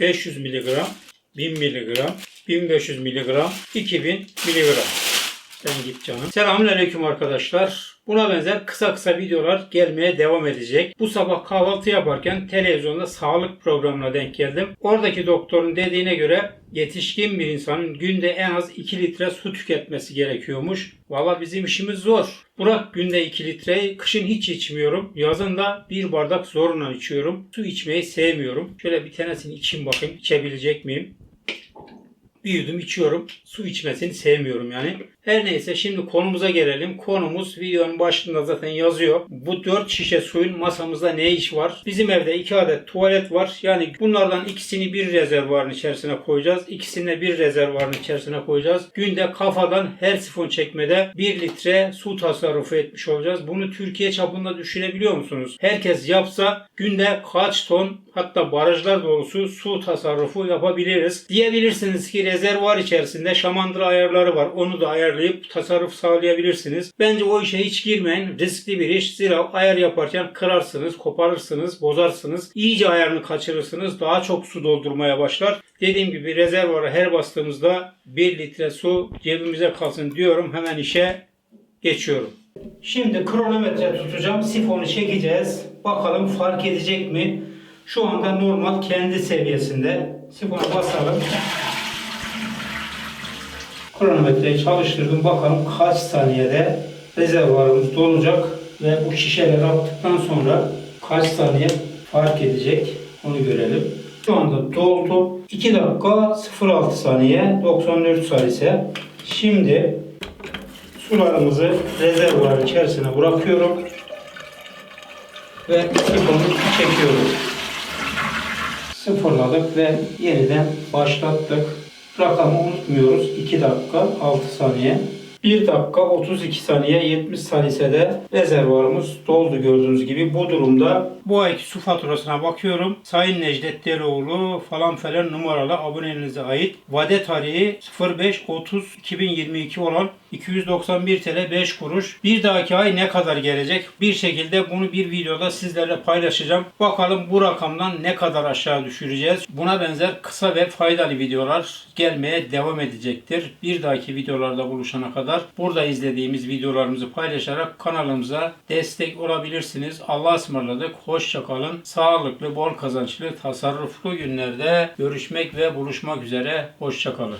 500 mg, 1000 mg, 1500 mg, 2000 mg. Sen git canım. Selamünaleyküm arkadaşlar. Buna benzer kısa kısa videolar gelmeye devam edecek. Bu sabah kahvaltı yaparken televizyonda sağlık programına denk geldim. Oradaki doktorun dediğine göre yetişkin bir insanın günde en az 2 litre su tüketmesi gerekiyormuş. Valla bizim işimiz zor. Burak günde 2 litreyi kışın hiç içmiyorum. Yazın da bir bardak zorla içiyorum. Su içmeyi sevmiyorum. Şöyle bir tanesini içeyim bakayım. İçebilecek miyim? Bir yudum içiyorum. Su içmesini sevmiyorum yani. Her neyse şimdi konumuza gelelim. Konumuz videonun başında zaten yazıyor. Bu 4 şişe suyun masamızda ne iş var? Bizim evde 2 adet tuvalet var. Yani bunlardan ikisini bir rezervuarın içerisine koyacağız. İkisini de bir rezervuarın içerisine koyacağız. Günde kafadan her sifon çekmede 1 litre su tasarrufu etmiş olacağız. Bunu Türkiye çapında düşünebiliyor musunuz? Herkes yapsa günde kaç ton hatta barajlar dolusu su tasarrufu yapabiliriz. Diyebilirsiniz ki rezervuar içerisinde şamandıra ayarları var. Onu da ayarlayıp tasarruf sağlayabilirsiniz. Bence o işe hiç girmeyin. Riskli bir iş. Zira ayar yaparken kırarsınız, koparırsınız, bozarsınız. İyice ayarını kaçırırsınız. Daha çok su doldurmaya başlar. Dediğim gibi rezervuara her bastığımızda 1 litre su cebimize kalsın diyorum. Hemen işe geçiyorum. Şimdi kronometre tutacağım. Sifonu çekeceğiz. Bakalım fark edecek mi? Şu anda normal kendi seviyesinde. Sifona basalım. Kronometreyi çalıştırdım. Bakalım kaç saniyede rezervuarımız dolacak ve bu şişeleri attıktan sonra kaç saniye fark edecek onu görelim. Şu anda doldu. 2 dakika 06 saniye 94 salise. Şimdi sularımızı rezervuarın içerisine bırakıyorum ve sifonu çekiyorum. Sıfırladık ve yeniden başlattık. Rakamı unutmuyoruz. 2 dakika 6 saniye. 1 dakika 32 saniye 70 salisede rezervuarımız doldu gördüğünüz gibi. Bu durumda bu ayki su faturasına bakıyorum. Sayın Necdet Deloğlu falan falan numaralı aboneliğinize ait. Vade tarihi 05.30.2022 olan 291 TL 5 kuruş. Bir dahaki ay ne kadar gelecek? Bir şekilde bunu bir videoda sizlerle paylaşacağım. Bakalım bu rakamdan ne kadar aşağı düşüreceğiz. Buna benzer kısa ve faydalı videolar gelmeye devam edecektir. Bir dahaki videolarda buluşana kadar burada izlediğimiz videolarımızı paylaşarak kanalımıza destek olabilirsiniz. Allah'a ısmarladık. Hoşça kalın. Sağlıklı, bol kazançlı, tasarruflu günlerde görüşmek ve buluşmak üzere. Hoşça kalın.